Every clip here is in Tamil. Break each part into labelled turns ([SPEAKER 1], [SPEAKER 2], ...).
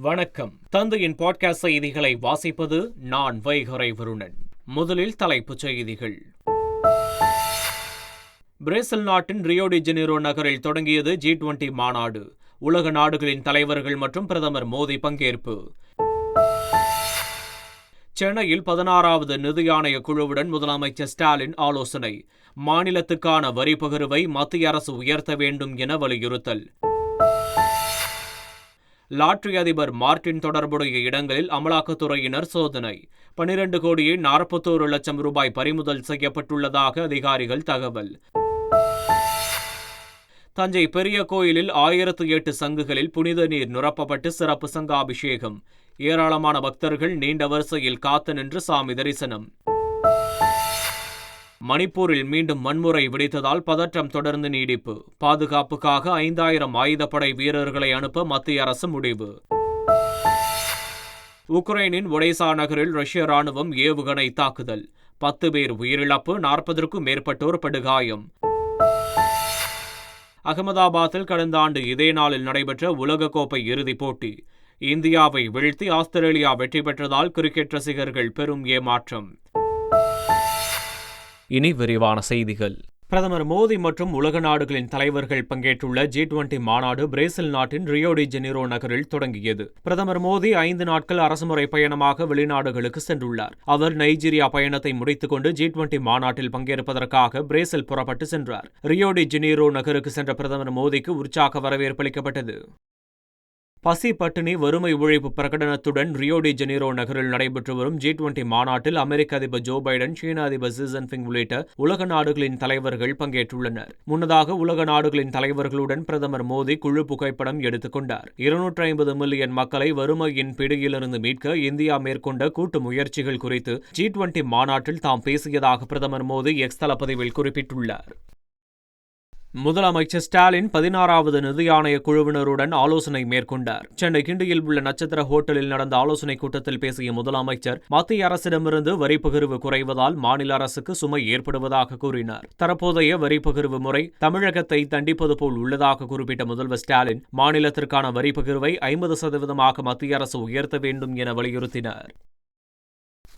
[SPEAKER 1] வணக்கம். தந்தையின் பாட்காஸ்ட் செய்திகளை வாசிப்பது நான் வைகரை வருணன். முதலில் தலைப்புச் செய்திகள். பிரேசில் நாட்டின் ரியோடி ஜெனிரோ நகரில் தொடங்கியது ஜி டுவெண்டி மாநாடு. உலக நாடுகளின் தலைவர்கள் மற்றும் பிரதமர் மோடி பங்கேற்பு. சென்னையில் பதினாறாவது நிதி ஆணைய குழுவுடன் முதலமைச்சர் ஸ்டாலின் ஆலோசனை. மாநிலத்துக்கான வரி பகிர்வை மத்திய அரசு உயர்த்த வேண்டும் என வலியுறுத்தல். லாட்ரி அதிபர் மார்டின் தொடர்புடைய இடங்களில் அமலாக்கத்துறையினர் சோதனை. பனிரண்டு கோடியே நாற்பத்தோரு லட்சம் ரூபாய் பறிமுதல் செய்யப்பட்டுள்ளதாக அதிகாரிகள் தகவல். தஞ்சை பெரிய கோயிலில் ஆயிரத்து எட்டு சங்குகளில் புனித நீர் நிரப்பப்பட்டு சிறப்பு சங்காபிஷேகம். ஏராளமான பக்தர்கள் நீண்ட வரிசையில் காத்து நின்று சாமி தரிசனம். மணிப்பூரில் மீண்டும் வன்முறை வெடித்ததால் பதற்றம் தொடர்ந்து நீடிப்பு. பாதுகாப்புக்காக ஐந்தாயிரம் ஆயுதப்படை வீரர்களை அனுப்ப மத்திய அரசு முடிவு. உக்ரைனின் ஒடேசா நகரில் ரஷ்ய ராணுவம் ஏவுகணை தாக்குதல். பத்து பேர் உயிரிழப்பு நாற்பதற்கும் மேற்பட்டோர் படுகாயம். அகமதாபாத்தில் கடந்த ஆண்டு இதே நாளில் நடைபெற்ற உலகக்கோப்பை இறுதிப் போட்டி. இந்தியாவை வீழ்த்தி ஆஸ்திரேலியா வெற்றி பெற்றதால் கிரிக்கெட் ரசிகர்கள் பெரும் ஏமாற்றம். இனி விரிவான செய்திகள். பிரதமர் மோடி மற்றும் உலக நாடுகளின் தலைவர்கள் பங்கேற்றுள்ள ஜி டுவெண்டி மாநாடு பிரேசில் நாட்டின் ரியோடி ஜெனிரோ நகரில் தொடங்கியது. பிரதமர் மோடி ஐந்து நாட்கள் அரசுமுறை பயணமாக வெளிநாடுகளுக்கு சென்றுள்ளார். அவர் நைஜீரியா பயணத்தை முடித்துக்கொண்டு ஜி டுவெண்டி மாநாட்டில் பங்கேற்பதற்காக பிரேசில் புறப்பட்டு சென்றார். ரியோடி ஜெனிரோ நகருக்கு சென்ற பிரதமர் மோடிக்கு உற்சாக வரவேற்பு அளிக்கப்பட்டது. பசி பட்டினி வறுமை ஒழிப்பு பிரகடனத்துடன் ரியோடி ஜெனீரோ நகரில் நடைபெற்று வரும் ஜி டுவெண்டி மாநாட்டில் அமெரிக்க அதிபர் ஜோ பைடன் சீன அதிபர் சி ஜின்பிங் உள்ளிட்ட உலக நாடுகளின் தலைவர்கள் பங்கேற்றுள்ளனர். முன்னதாக உலக நாடுகளின் தலைவர்களுடன் பிரதமர் மோடி குழு புகைப்படம் எடுத்துக் கொண்டார். இருநூற்றி ஐம்பது மில்லியன் மக்களை வறுமையின் பிடியிலிருந்து மீட்க இந்தியா மேற்கொண்ட கூட்டு முயற்சிகள் குறித்து ஜி டுவெண்டி மாநாட்டில் தாம் பேசியதாக பிரதமர் மோடி எக்ஸ் தளப்பதிவில் குறிப்பிட்டுள்ளார். முதலமைச்சர் ஸ்டாலின் பதினாறாவது நிதி ஆணைய குழுவினருடன் ஆலோசனை மேற்கொண்டார். சென்னை கிண்டியில் உள்ள நட்சத்திர ஹோட்டலில் நடந்த ஆலோசனைக் கூட்டத்தில் பேசிய முதலமைச்சர் மத்திய அரசிடமிருந்து வரி பகிர்வு குறைவதால் மாநில அரசுக்கு சுமை ஏற்படுவதாக கூறினார். தற்போதைய வரி பகிர்வு முறை தமிழகத்தை தண்டிப்பது போல் உள்ளதாக குறிப்பிட்ட முதல்வர் ஸ்டாலின் மாநிலத்திற்கான வரி பகிர்வை ஐம்பது சதவீதமாக மத்திய அரசு உயர்த்த வேண்டும் என வலியுறுத்தினார்.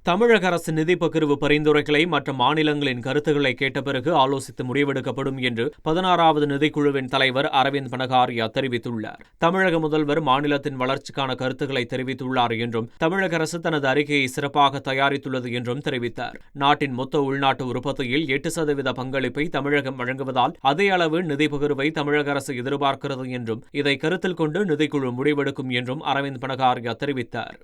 [SPEAKER 1] தமிழக அரசு நிதி பகிர்வு பரிந்துரைகளை மற்ற மாநிலங்களின் கருத்துக்களை கேட்ட பிறகு ஆலோசித்து முடிவெடுக்கப்படும் என்று பதினாறாவது நிதிக்குழுவின் தலைவர் அரவிந்த் பனகாரியா தெரிவித்துள்ளார். தமிழக முதல்வர் மாநிலத்தின் வளர்ச்சிக்கான கருத்துக்களை தெரிவித்துள்ளார் என்றும் தமிழக அரசு தனது அறிக்கையை சிறப்பாக தயாரித்துள்ளது என்றும் தெரிவித்தார். நாட்டின் மொத்த உள்நாட்டு உற்பத்தியில் எட்டு சதவீத பங்களிப்பை தமிழகம் வழங்குவதால் அதே அளவு நிதி பகிர்வை தமிழக அரசு எதிர்பார்க்கிறது என்றும் இதை கருத்தில் கொண்டு நிதிக்குழு முடிவெடுக்கும் என்றும் அரவிந்த் பனகாரியா தெரிவித்தார்.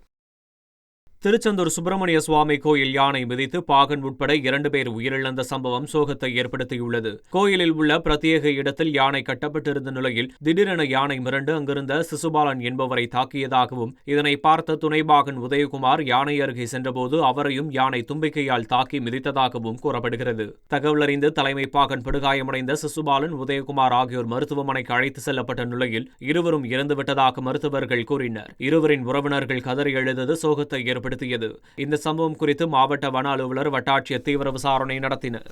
[SPEAKER 1] திருச்செந்தூர் சுப்பிரமணிய சுவாமி கோயில் யானை மிதித்து பாகன் உட்பட இரண்டு பேர் உயிரிழந்த சம்பவம் சோகத்தை ஏற்படுத்தியுள்ளது. கோயிலில் உள்ள பிரத்யேக இடத்தில் யானை கட்டப்பட்டிருந்த நிலையில் திடீரென யானை மிரண்டு அங்கிருந்த சிசுபாலன் என்பவரை தாக்கியதாகவும் இதனை பார்த்த துணைபாகன் உதயகுமார் யானை அருகே சென்றபோது அவரையும் யானை தும்பிக்கையால் தாக்கி மிதித்ததாகவும் கூறப்படுகிறது. தகவல் அறிந்து தலைமை பாகன் படுகாயமடைந்த சிசுபாலன் உதயகுமார் ஆகியோர் மருத்துவமனைக்கு அழைத்து செல்லப்பட்ட நிலையில் இருவரும் இறந்துவிட்டதாக மருத்துவர்கள் கூறினர். இருவரின் உறவினர்கள் கதறி எழுந்தது சோகத்தை ஏற்படுத்தி ஏற்படுத்தியது இந்த சம்பவம் குறித்து மாவட்ட வன அலுவலர் வட்டாட்சியர் தீவிர விசாரணை நடத்தினர்.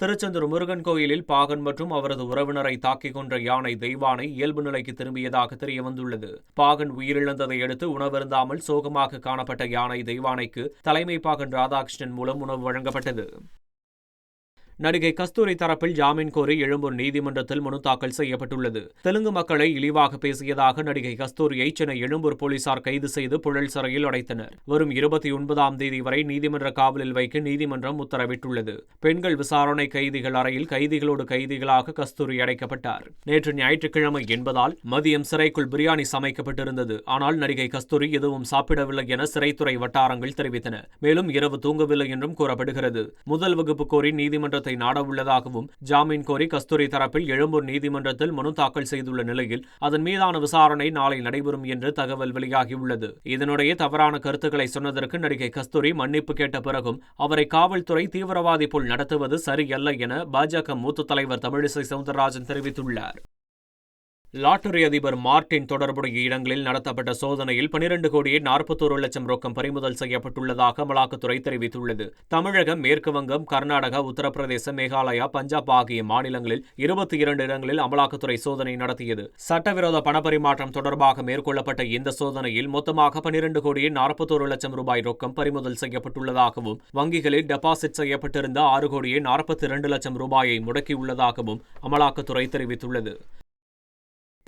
[SPEAKER 1] திருச்செந்தூர் முருகன் கோயிலில் பாகன் மற்றும் அவரது உறவினரை தாக்கிக் கொன்ற யானை தெய்வானை இயல்பு நிலைக்கு திரும்பியதாக தெரிய வந்துள்ளது பாகன் உயிரிழந்ததை அடுத்து உணவருந்தாமல் சோகமாக காணப்பட்ட யானை தெய்வானைக்கு தலைமை பாகன் ராதாகிருஷ்ணன் மூலம் உணவு வழங்கப்பட்டது. நடிகை கஸ்தூரி தரப்பில் ஜாமீன் கோரி எழும்பூர் நீதிமன்றத்தில் மனு தாக்கல் செய்யப்பட்டுள்ளது. தெலுங்கு மக்களை இழிவாக பேசியதாக நடிகை கஸ்தூரியை சென்னை எழும்பூர் போலீசார் கைது செய்து புழல் சிறையில் அடைத்தனர். வரும் இருபத்தி ஒன்பதாம் தேதி வரை நீதிமன்ற காவலில் வைக்க நீதிமன்றம் உத்தரவிட்டுள்ளது. பெண்கள் விசாரணை கைதிகள் அறையில் கைதிகளோடு கைதிகளாக கஸ்தூரி அடைக்கப்பட்டார். நேற்று ஞாயிற்றுக்கிழமை என்பதால் மதியம் சிறைக்குள் பிரியாணி சமைக்கப்பட்டிருந்தது. ஆனால் நடிகை கஸ்தூரி எதுவும் சாப்பிடவில்லை என சிறைத்துறை வட்டாரங்கள் தெரிவித்தன. மேலும் இரவு தூங்கவில்லை என்றும் கூறப்படுகிறது. முதல் வகுப்பு கோரி நீதிமன்றத்தில் நீதிமன்றத்தை நாடவுள்ளதாகவும் ஜாமீன் கோரி கஸ்தூரி தரப்பில் எழும்பூர் நீதிமன்றத்தில் மனு தாக்கல் செய்துள்ள நிலையில் அதன் மீதான விசாரணை நாளை நடைபெறும் என்று தகவல் வெளியாகியுள்ளது. இதனுடைய தவறான கருத்துக்களை சொன்னதற்கு நடிகை கஸ்தூரி மன்னிப்பு கேட்ட பிறகும் அவரை காவல்துறை தீவிரவாதி போல் நடத்துவது சரியல்ல என பாஜக மூத்த தலைவர் தமிழிசை சவுந்தரராஜன் தெரிவித்துள்ளார். லாட்டரி அதிபர் மார்டின் தொடர்புடைய இடங்களில் நடத்தப்பட்ட சோதனையில் பனிரண்டு கோடியே நாற்பத்தோரு லட்சம் ரொக்கம் பறிமுதல் செய்யப்பட்டுள்ளதாக அமலாக்கத்துறை தெரிவித்துள்ளது. தமிழகம் மேற்குவங்கம் கர்நாடகா உத்தரப்பிரதேசம் மேகாலயா பஞ்சாப் ஆகிய மாநிலங்களில் இருபத்தி இரண்டு இடங்களில் அமலாக்கத்துறை சோதனை நடத்தியது. சட்டவிரோத பணப்பரிமாற்றம் தொடர்பாக மேற்கொள்ளப்பட்ட இந்த சோதனையில் மொத்தமாக பனிரண்டு கோடியே நாற்பத்தோரு லட்சம் ரூபாய் ரொக்கம் பறிமுதல் செய்யப்பட்டுள்ளதாகவும் வங்கிகளில் டெபாசிட் செய்யப்பட்டிருந்த ஆறு கோடியே நாற்பத்தி இரண்டு லட்சம் ரூபாயை முடக்கியுள்ளதாகவும் அமலாக்கத்துறை தெரிவித்துள்ளது.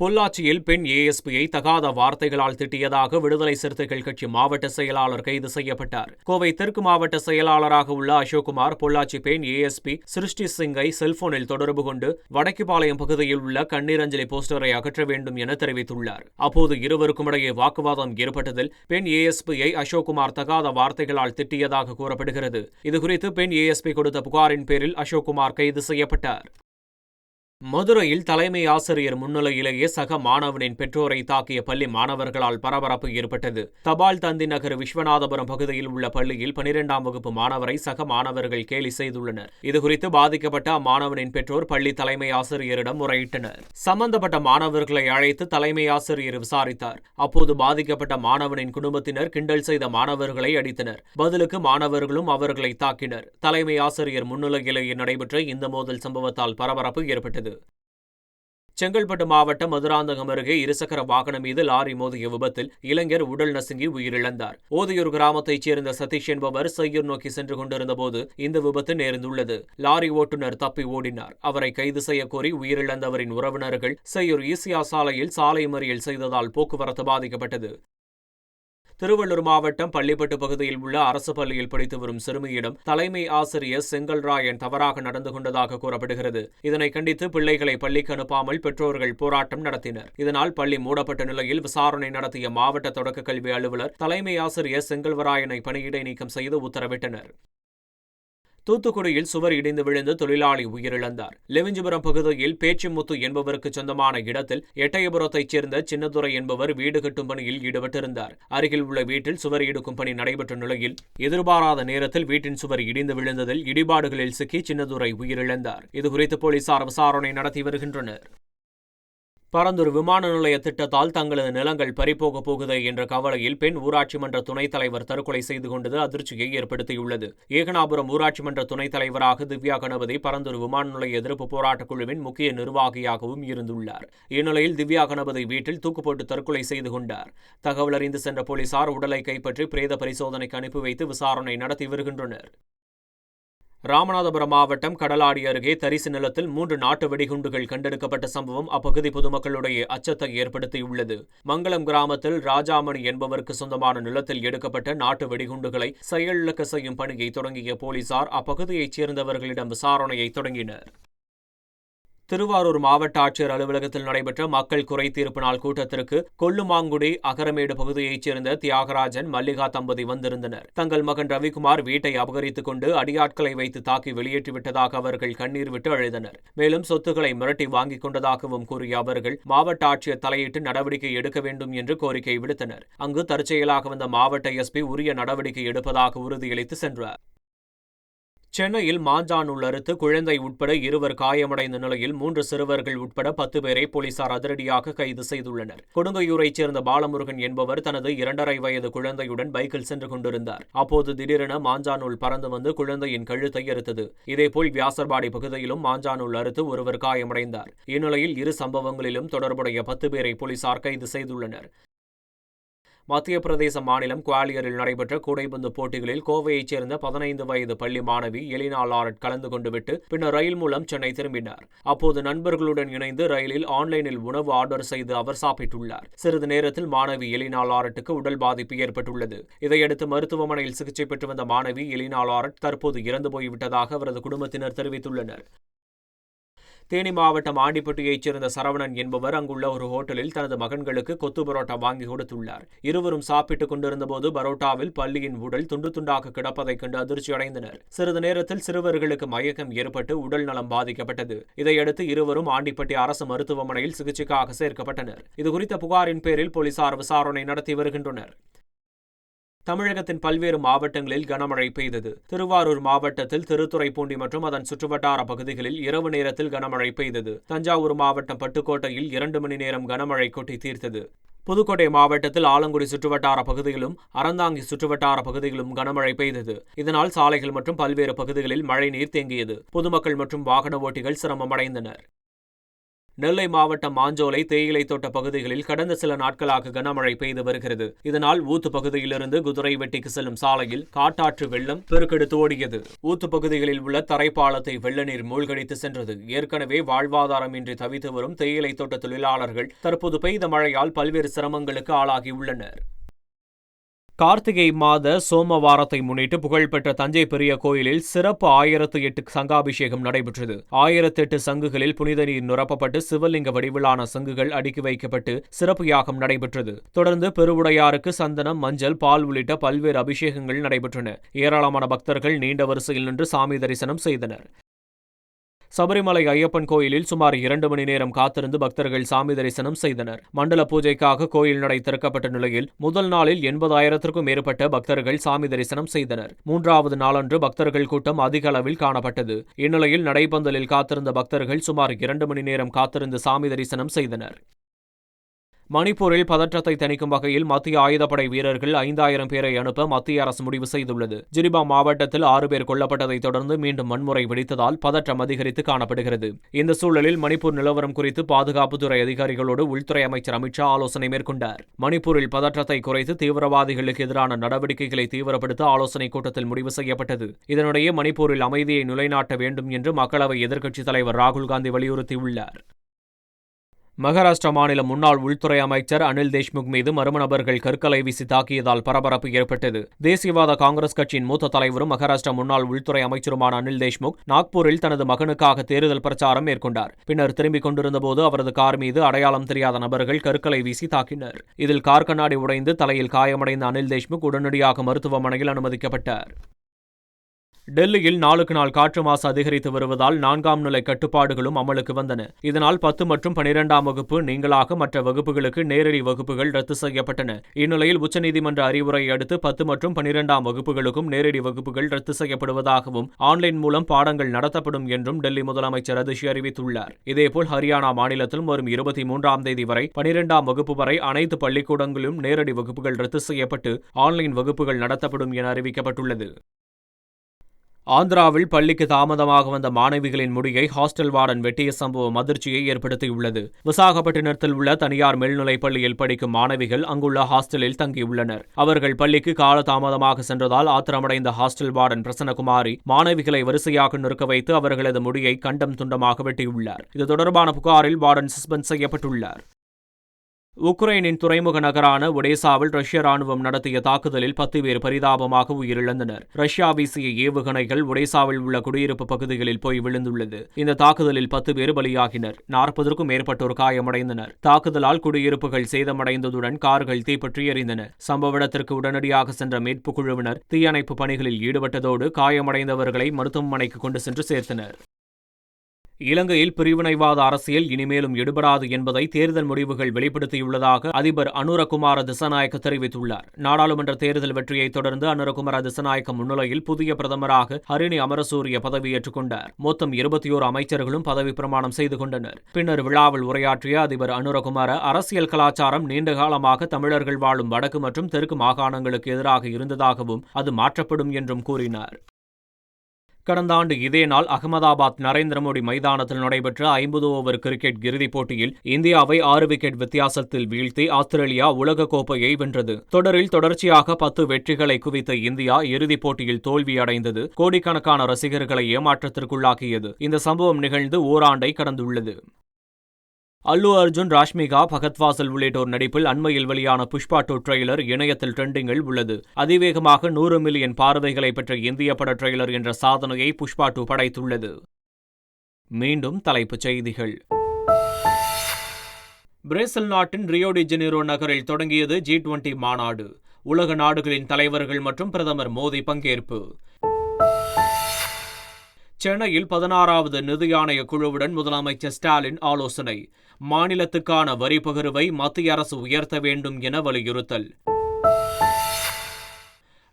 [SPEAKER 1] பொள்ளாச்சியில் பெண் ஏஎஸ்பியை தகாத வார்த்தைகளால் திட்டியதாக விடுதலை சிறுத்தைகள் கட்சி மாவட்ட செயலாளர் கைது செய்யப்பட்டார். கோவை தெற்கு மாவட்ட செயலாளராக உள்ள அசோக்குமார் பொள்ளாச்சி பெண் ஏஎஸ்பி சிருஷ்டி சிங்கை செல்போனில் தொடர்பு கொண்டு வடக்குபாளையம் பகுதியில் உள்ள கண்ணீர் அஞ்சலி போஸ்டரை அகற்ற வேண்டும் என தெரிவித்துள்ளார். அப்போது இருவருக்கும் இடையே வாக்குவாதம் ஏற்பட்டதில் பெண் ஏஎஸ்பியை அசோக்குமார் தகாத வார்த்தைகளால் திட்டியதாக கூறப்படுகிறது. இதுகுறித்து பெண் ஏஎஸ்பி கொடுத்த புகாரின் பேரில் அசோக்குமார் கைது செய்யப்பட்டார். மதுரையில் தலைமை ஆசிரியர் முன்னிலையிலேயே சக மாணவனின் பெற்றோரை தாக்கிய பள்ளி மாணவர்களால் பரபரப்பு ஏற்பட்டது. தபால் தந்தி நகர் விஸ்வநாதபுரம் பகுதியில் உள்ள பள்ளியில் பனிரெண்டாம் வகுப்பு மாணவரை சக மாணவர்கள் கேலி செய்துள்ளனர். இதுகுறித்து பாதிக்கப்பட்ட அம்மாணவனின் பெற்றோர் பள்ளி தலைமை ஆசிரியரிடம் முறையிட்டனர். சம்பந்தப்பட்ட மாணவர்களை அழைத்து தலைமை ஆசிரியர் விசாரித்தார். அப்போது பாதிக்கப்பட்ட மாணவனின் குடும்பத்தினர் கிண்டல் செய்த மாணவர்களை அடித்தனர். பதிலுக்கு மாணவர்களும் அவர்களை தாக்கினர். தலைமை ஆசிரியர் முன்னிலையிலேயே நடைபெற்ற இந்த மோதல் சம்பவத்தால் பரபரப்பு ஏற்பட்டது. செங்கல்பட்டு மாவட்டம் மதுராந்தகம் அருகே இருசக்கர வாகனம் மீது லாரி மோதிய விபத்தில் இளைஞர் உடல் நசுங்கி உயிரிழந்தார். ஓதியூர் கிராமத்தைச் சேர்ந்த சதீஷ் என்பவர் செய்யூர் நோக்கி சென்று கொண்டிருந்தபோது இந்த விபத்து நேர்ந்துள்ளது. லாரி ஓட்டுநர் தப்பி ஓடினார். அவரை கைது செய்யக்கோரி உயிரிழந்தவரின் உறவினர்கள் செய்யூர் ஈசியா சாலையில் சாலை மறியல் செய்ததால் போக்குவரத்து பாதிக்கப்பட்டது. திருவள்ளூர் மாவட்டம் பள்ளிப்பட்டு பகுதியில் உள்ள அரசு பள்ளியில் படித்து வரும் சிறுமியிடம் தலைமை ஆசிரியர் செங்கல்ராயன் தவறாக நடந்து கொண்டதாக கூறப்படுகிறது. இதனை கண்டித்து பிள்ளைகளை பள்ளிக்கு அனுப்பாமல் பெற்றோர்கள் போராட்டம் நடத்தினர். இதனால் பள்ளி மூடப்பட்ட நிலையில் விசாரணை நடத்திய மாவட்ட தொடக்க கல்வி அலுவலர் தலைமை ஆசிரியர் செங்கல்வராயனை பணியிடை நீக்கம் செய்து உத்தரவிட்டனர். தூத்துக்குடியில் சுவர் இடிந்து விழுந்து தொழிலாளி உயிரிழந்தார். லெவிஞ்சிபுரம் பகுதியில் பேச்சுமுத்து என்பவருக்கு சொந்தமான இடத்தில் எட்டயபுரத்தைச் சேர்ந்த சின்னதுரை என்பவர் வீடு கட்டும் பணியில் ஈடுபட்டிருந்தார். அருகில் உள்ள வீட்டில் சுவர் இடுக்கும் பணி நடைபெற்ற நிலையில் எதிர்பாராத நேரத்தில் வீட்டின் சுவர் இடிந்து விழுந்ததில் இடிபாடுகளில் சிக்கி சின்னதுரை உயிரிழந்தார். இதுகுறித்து போலீசார் விசாரணை நடத்தி வருகின்றனர். பரந்தூர் விமான நிலைய திட்டத்தால் தங்களது நிலங்கள் பறிபோகப் போகுது என்ற கவலையில் பெண் ஊராட்சி மன்ற துணைத் தலைவர் தற்கொலை செய்து கொண்டது அதிர்ச்சியை ஏற்படுத்தியுள்ளது. ஏகனாபுரம் ஊராட்சி மன்ற துணைத் தலைவராக திவ்யா கணபதி பரந்தூர் விமான நிலைய எதிர்ப்பு போராட்டக் குழுவின் முக்கிய நிர்வாகியாகவும் இருந்துள்ளார். இந்நிலையில் திவ்யா கணபதி வீட்டில் தூக்குப்போட்டு தற்கொலை செய்து கொண்டார். தகவல் அறிந்து சென்ற போலீசார் உடலை கைப்பற்றி பிரேத பரிசோதனைக்கு அனுப்பி வைத்து விசாரணை நடத்தி வருகின்றனர். ராமநாதபுரம் மாவட்டம் கடலாடி அருகே தரிசு நிலத்தில் மூன்று நாட்டு வெடிகுண்டுகள் கண்டெடுக்கப்பட்ட சம்பவம் அப்பகுதி பொதுமக்களுடைய அச்சத்தை ஏற்படுத்தியுள்ளது. மங்களம் கிராமத்தில் ராஜாமணி என்பவருக்கு சொந்தமான நிலத்தில் எடுக்கப்பட்ட நாட்டு வெடிகுண்டுகளை செயலிழக்க செய்யும் பணியை தொடங்கிய போலீசார் அப்பகுதியைச் சேர்ந்தவர்களிடம் விசாரணையை தொடங்கினர். திருவாரூர் மாவட்ட ஆட்சியர் அலுவலகத்தில் நடைபெற்ற மக்கள் குறை தீர்ப்பு நாள் கூட்டத்திற்கு கொல்லுமாங்குடி அகரமேடு பகுதியைச் சேர்ந்த தியாகராஜன் மல்லிகா தம்பதி வந்திருந்தனர். தங்கள் மகன் ரவிக்குமார் வீட்டை அபகரித்துக் கொண்டு அடியாட்களை வைத்து தாக்கி வெளியேற்றிவிட்டதாக அவர்கள் கண்ணீர் விட்டு அழுதனர். மேலும் சொத்துக்களை மிரட்டி வாங்கிக் கொண்டதாகவும் கூறிய அவர்கள் மாவட்ட ஆட்சியர் தலையிட்டு நடவடிக்கை எடுக்க வேண்டும் என்று கோரிக்கை விடுத்தனர். அங்கு தற்செயலாக வந்த மாவட்ட எஸ்பி உரிய நடவடிக்கை எடுப்பதாக உறுதியளித்து சென்றார். சென்னையில் மாஞ்சான் உள்ளறுத்து குழந்தை உட்பட இருவர் காயமடைந்த நிலையில் மூன்று சிறுவர்கள் உட்பட பத்து பேரை போலீசார் அதிரடியாக கைது செய்துள்ளனர். கொடுங்கையூரைச் சேர்ந்த பாலமுருகன் என்பவர் தனது இரண்டரை வயது குழந்தையுடன் பைக்கில் சென்று கொண்டிருந்தார். அப்போது திடீரென மாஞ்சானூல் பறந்து வந்து குழந்தையின் கழுத்தை அறுத்தது இதேபோல் வியாசர்பாடி பகுதியிலும் மாஞ்சானூல் அறுத்து ஒருவர் காயமடைந்தார். இந்நிலையில் இரு சம்பவங்களிலும் தொடர்புடைய பத்து பேரை போலீசார் கைது செய்துள்ளனர். மத்திய பிரதேச மாநிலம் குவாலியரில் நடைபெற்ற கூடைப்பந்து போட்டிகளில் கோவையைச் சேர்ந்த பதினைந்து வயது பள்ளி மாணவி எலினா லாரட் கலந்து கொண்டுவிட்டு பின்னர் ரயில் மூலம் சென்னை திரும்பினார். அப்போது நண்பர்களுடன் இணைந்து ரயிலில் ஆன்லைனில் உணவு ஆர்டர் செய்து அவர் சாப்பிட்டுள்ளார். சிறிது நேரத்தில் மாணவி எலினா லாரட்டுக்கு உடல் பாதிப்பு ஏற்பட்டுள்ளது. இதையடுத்து மருத்துவமனையில் சிகிச்சை பெற்று வந்த மாணவி எலினா லாரட் தற்போது இறந்து போய்விட்டதாக அவரது குடும்பத்தினர் தெரிவித்துள்ளனர். தேனி மாவட்டம் ஆண்டிப்பட்டியைச் சேர்ந்த சரவணன் என்பவர் அங்குள்ள ஒரு ஹோட்டலில் தனது மகன்களுக்கு கொத்து பரோட்டா வாங்கி கொடுத்துள்ளார். இருவரும் சாப்பிட்டுக் கொண்டிருந்தபோது பரோட்டாவில் பள்ளியின் உடல் துண்டு துண்டாக கிடப்பதைக் கண்டு அதிர்ச்சி அடைந்தனர். சிறிது நேரத்தில் சிறுவர்களுக்கு மயக்கம் ஏற்பட்டு உடல் நலம் பாதிக்கப்பட்டது. இதையடுத்து இருவரும் ஆண்டிப்பட்டி அரசு மருத்துவமனையில் சிகிச்சைக்காக சேர்க்கப்பட்டனர். இதுகுறித்த புகாரின் பேரில் போலீசார் விசாரணை நடத்தி வருகின்றனர். தமிழகத்தின் பல்வேறு மாவட்டங்களில் கனமழை பெய்தது. திருவாரூர் மாவட்டத்தில் திருத்துறைப்பூண்டி மற்றும் அதன் சுற்றுவட்டார பகுதிகளில் இரவு நேரத்தில் கனமழை பெய்தது. தஞ்சாவூர் மாவட்டம் பட்டுக்கோட்டையில் இரண்டு மணி நேரம் கனமழை கொட்டி தீர்த்தது. புதுக்கோட்டை மாவட்டத்தில் ஆலங்குடி சுற்றுவட்டார பகுதிகளும் அறந்தாங்கி சுற்றுவட்டார பகுதிகளும் கனமழை பெய்தது. இதனால் சாலைகள் மற்றும் பல்வேறு பகுதிகளில் மழைநீர் தேங்கியது. பொதுமக்கள் மற்றும் வாகன ஓட்டிகள் சிரமமடைந்தனர். நெல்லை மாவட்டம் மாஞ்சோலை தேயிலை தோட்ட பகுதிகளில் கடந்த சில நாட்களாக கனமழை பெய்து வருகிறது. இதனால் ஊத்து பகுதியிலிருந்து குதிரை வெட்டிக்கு செல்லும் சாலையில் காட்டாற்று வெள்ளம் பெருக்கெடுத்து ஓடியது. ஊத்து பகுதிகளில் உள்ள தரைப்பாலத்தை வெள்ள நீர் மூழ்கடித்து சென்றது. ஏற்கனவே வாழ்வாதாரமின்றி தவித்து வரும் தேயிலை தோட்ட தொழிலாளர்கள் தற்போது பெய்த மழையால் பல்வேறு சிரமங்களுக்கு ஆளாகியுள்ளனர் கார்த்திகை மாத சோமவாரத்தை முன்னிட்டு புகழ்பெற்ற தஞ்சை பெரிய கோயிலில் சிறப்பு ஆயிரத்து எட்டு சங்காபிஷேகம் நடைபெற்றது. ஆயிரத்தெட்டு சங்குகளில் புனித நீர் நிரப்பப்பட்டு சிவலிங்க வடிவிலான சங்குகள் அடுக்கி வைக்கப்பட்டு சிறப்பு யாகம் நடைபெற்றது. தொடர்ந்து பெருவுடையாருக்கு சந்தனம் மஞ்சள் பால் உள்ளிட்ட பல்வேறு அபிஷேகங்கள் நடைபெற்றன. ஏராளமான பக்தர்கள் நீண்ட வரிசையில் நின்று சாமி தரிசனம் செய்தனர். சபரிமலை ஐயப்பன் கோயிலில் சுமார் இரண்டு மணி நேரம் காத்திருந்து பக்தர்கள் சாமி தரிசனம் செய்தனர். மண்டல பூஜைக்காக கோயில் நடை திறக்கப்பட்ட நிலையில் முதல் நாளில் எண்பதாயிரத்திற்கும் மேற்பட்ட பக்தர்கள் சாமி தரிசனம் செய்தனர். மூன்றாவது நாளன்று பக்தர்கள் கூட்டம் அதிக அளவில் காணப்பட்டது. இந்நிலையில் நடைபந்தலில் காத்திருந்த பக்தர்கள் சுமார் இரண்டு மணி நேரம் காத்திருந்து சாமி தரிசனம் செய்தனர். மணிப்பூரில் பதற்றத்தை தணிக்கும் வகையில் மத்திய ஆயுதப்படை வீரர்கள் ஐந்தாயிரம் பேரை அனுப்ப மத்திய அரசு முடிவு செய்துள்ளது. ஜிரிபா மாவட்டத்தில் ஆறு பேர் கொல்லப்பட்டதைத் தொடர்ந்து மீண்டும் வன்முறை வெடித்ததால் பதற்றம் அதிகரித்து காணப்படுகிறது. இந்த சூழலில் மணிப்பூர் நிலவரம் குறித்து பாதுகாப்புத்துறை அதிகாரிகளோடு உள்துறை அமைச்சர் அமித்ஷா ஆலோசனை மேற்கொண்டார். மணிப்பூரில் பதற்றத்தை குறைத்து தீவிரவாதிகளுக்கு எதிரான நடவடிக்கைகளை தீவிரப்படுத்த ஆலோசனைக் கூட்டத்தில் முடிவு செய்யப்பட்டது. இதனிடையே மணிப்பூரில் அமைதியை நிலைநாட்ட வேண்டும் என்று மக்களவை எதிர்க்கட்சித் தலைவர் ராகுல் காந்தி வலியுறுத்தியுள்ளார். மகாராஷ்டிரா மாநில முன்னாள் உள்துறை அமைச்சர் அனில் தேஷ்முக் மீது மர்ம நபர்கள் கற்களை வீசி தாக்கியதால் பரபரப்பு ஏற்பட்டது. தேசியவாத காங்கிரஸ் கட்சியின் மூத்த தலைவரும் மகாராஷ்டிரா முன்னாள் உள்துறை அமைச்சருமான அனில் தேஷ்முக் நாக்பூரில் தனது மகனுக்காக தேர்தல் பிரச்சாரம் மேற்கொண்டார். பின்னர் திரும்பிக் கொண்டிருந்தபோது அவரது கார் மீது அடையாளம் தெரியாத நபர்கள் கற்களை வீசி தாக்கினர். இதில் கார் கண்ணாடி உடைந்து தலையில் காயமடைந்த அனில் தேஷ்முக் உடனடியாக மருத்துவமனையில் அனுமதிக்கப்பட்டார். டெல்லியில் நாளுக்கு நாள் காற்று மாசு அதிகரித்து வருவதால் நான்காம் நிலை கட்டுப்பாடுகளும் அமலுக்கு வந்தன. இதனால் பத்து மற்றும் பனிரெண்டாம் வகுப்பு நீங்களாக மற்ற வகுப்புகளுக்கு நேரடி வகுப்புகள் ரத்து செய்யப்பட்டன. இந்நிலையில் உச்சநீதிமன்ற அறிவுரையை அடுத்து பத்து மற்றும் பனிரெண்டாம் வகுப்புகளுக்கும் நேரடி வகுப்புகள் ரத்து செய்யப்படுவதாகவும் ஆன்லைன் மூலம் பாடங்கள் நடத்தப்படும் என்றும் டெல்லி முதலமைச்சர் அதிர்ச்சி அறிவித்துள்ளார். இதேபோல் ஹரியானா மாநிலத்திலும் வரும் இருபத்தி மூன்றாம் தேதி வரை பனிரெண்டாம் வகுப்பு வரை அனைத்து பள்ளிக்கூடங்களிலும் நேரடி வகுப்புகள் ரத்து செய்யப்பட்டு ஆன்லைன் வகுப்புகள் நடத்தப்படும் என அறிவிக்கப்பட்டுள்ளது. ஆந்திராவில் பள்ளிக்கு தாமதமாக வந்த மாணவிகளின் முடியை ஹாஸ்டல் வார்டன் வெட்டிய சம்பவம் அதிர்ச்சியை ஏற்படுத்தியுள்ளது. விசாகப்பட்டினத்தில் உள்ள தனியார் மேல்நிலைப் பள்ளியில் படிக்கும் மாணவிகள் அங்குள்ள ஹாஸ்டலில் தங்கியுள்ளனர். அவர்கள் பள்ளிக்கு கால தாமதமாக சென்றதால் ஆத்திரமடைந்த ஹாஸ்டல் வார்டன் பிரசன்னகுமாரி மாணவிகளை வரிசையாக நிற்க வைத்து அவர்களது முடியை கண்டம் துண்டமாக வெட்டியுள்ளார். இது தொடர்பான புகாரில் வார்டன் சஸ்பெண்ட் செய்யப்பட்டுள்ளார். உக்ரைனின் துறைமுக நகரான ஒடேசாவில் ரஷ்ய ராணுவம் நடத்திய தாக்குதலில் பத்து பேர் பரிதாபமாக உயிரிழந்தனர். ரஷ்யா வீசிய ஏவுகணைகள் ஒடேசாவில் உள்ள குடியிருப்பு பகுதிகளில் போய் விழுந்துள்ளது. இந்த தாக்குதலில் பத்து பேர் பலியாகினர். நாற்பதற்கும் மேற்பட்டோர் காயமடைந்தனர். தாக்குதலால் குடியிருப்புகள் சேதமடைந்ததுடன் கார்கள் தீப்பற்றி எறிந்தன. சம்பவ இடத்திற்கு உடனடியாக சென்ற மீட்புக் குழுவினர் தீயணைப்பு பணிகளில் ஈடுபட்டதோடு காயமடைந்தவர்களை மருத்துவமனைக்கு கொண்டு சென்று சேர்த்தனர். இலங்கையில் பிரிவினைவாத அரசியல் இனிமேலும் எடுபடாது என்பதை தேர்தல் முடிவுகள் வெளிப்படுத்தியுள்ளதாக அதிபர் அனுரகுமார திசநாயக்க தெரிவித்துள்ளார். நாடாளுமன்ற தேர்தல் வெற்றியை தொடர்ந்து அனுரகுமார திசநாயக்க முன்னிலையில் புதிய பிரதமராக ஹரிணி அமரசூரிய பதவியேற்றுக் கொண்டார். மொத்தம் இருபத்தி ஓரு அமைச்சர்களும் பதவி பிரமாணம் செய்து கொண்டனர். பின்னர் விழாவில் உரையாற்றிய அதிபர் அனுரகுமார அரசியல் கலாச்சாரம் நீண்ட காலமாக தமிழர்கள் வாழும் வடக்கு மற்றும் தெற்கு மாகாணங்களுக்கு எதிராக இருந்ததாகவும் அது மாற்றப்படும் என்றும் கூறினார். கடந்த ஆண்டு இதே நாள் அகமதாபாத் நரேந்திர மோடி மைதானத்தில் நடைபெற்ற ஐம்பது ஓவர் கிரிக்கெட் இறுதிப் போட்டியில் இந்தியாவை ஆறு விக்கெட் வித்தியாசத்தில் வீழ்த்தி ஆஸ்திரேலியா உலகக்கோப்பையை வென்றது. தொடரில் தொடர்ச்சியாக பத்து வெற்றிகளை குவித்த இந்தியா இறுதிப் போட்டியில் தோல்வியடைந்தது. கோடிக்கணக்கான ரசிகர்களை ஏமாற்றத்திற்குள்ளாக்கியது. இந்த சம்பவம் நிகழ்ந்து ஓராண்டை கடந்துள்ளது. அல்லு அர்ஜுன் ராஷ்மிகா பகத்வாசல் உள்ளிட்டோர் நடிப்பில் அண்மையில் வெளியான புஷ்பா டூ ட்ரெய்லர் இணையத்தில் ட்ரெண்டிங்கில் உள்ளது. அதிவேகமாக நூறு மில்லியன் பார்வைகளை பெற்ற இந்திய பட ட்ரெய்லர் என்ற சாதனையை புஷ்பா டூ படைத்துள்ளது. மீண்டும் தலைப்புச் செய்திகள். பிரேசில் நாட்டின் ரியோடி ஜெனிரோ நகரில் தொடங்கியது ஜி டுவெண்டி மாநாடு. உலக நாடுகளின் தலைவர்கள் மற்றும் பிரதமர் மோடி பங்கேற்பு. சென்னையில் பதினாறாவது நிதி ஆணைய குழுவுடன் முதலமைச்சர் ஸ்டாலின் ஆலோசனை. மாநிலத்துக்கான வரி பகிர்வை மத்திய அரசு உயர்த்த வேண்டும் என வலியுறுத்தல்.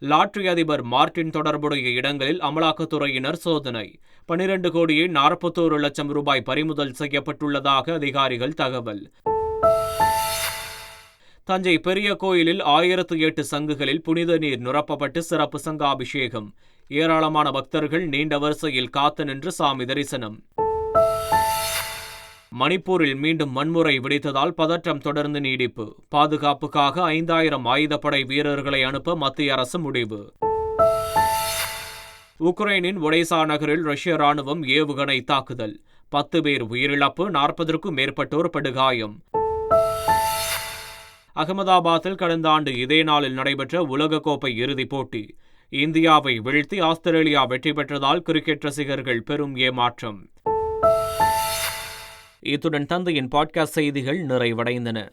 [SPEAKER 1] லாட்ரி அதிபர் மார்டின் தொடர்புடைய இடங்களில் அமலாக்கத்துறையினர் சோதனை. பனிரண்டு கோடியே நாற்பத்தோரு லட்சம் ரூபாய் பறிமுதல் செய்யப்பட்டுள்ளதாக அதிகாரிகள் தகவல். தஞ்சை பெரிய கோயிலில் ஆயிரத்து எட்டு சங்குகளில் புனித நீர் நிரப்பப்பட்டு சிறப்பு சங்காபிஷேகம். ஏராளமான பக்தர்கள் நீண்ட வரிசையில் காத்து நின்று சாமி தரிசனம். மணிப்பூரில் மீண்டும் வன்முறை வெடித்ததால் பதற்றம் தொடர்ந்து நீடிப்பு. பாதுகாப்புக்காக ஐந்தாயிரம் ஆயுதப்படை வீரர்களை அனுப்ப மத்திய அரசு முடிவு. உக்ரைனின் ஒடேசா நகரில் ரஷ்ய ராணுவம் ஏவுகணை தாக்குதல். பத்து பேர் உயிரிழப்பு நாற்பதற்கும் மேற்பட்டோர் படுகாயம். அகமதாபாத்தில் கடந்த ஆண்டு இதே நாளில் நடைபெற்ற உலகக்கோப்பை இறுதிப் போட்டி. இந்தியாவை வீழ்த்தி ஆஸ்திரேலியா வெற்றி பெற்றதால் கிரிக்கெட் ரசிகர்கள் பெரும் ஏமாற்றம். இத்துடன் தந்தையின் பாட்காஸ்ட் செய்திகள் நிறைவடைந்தன.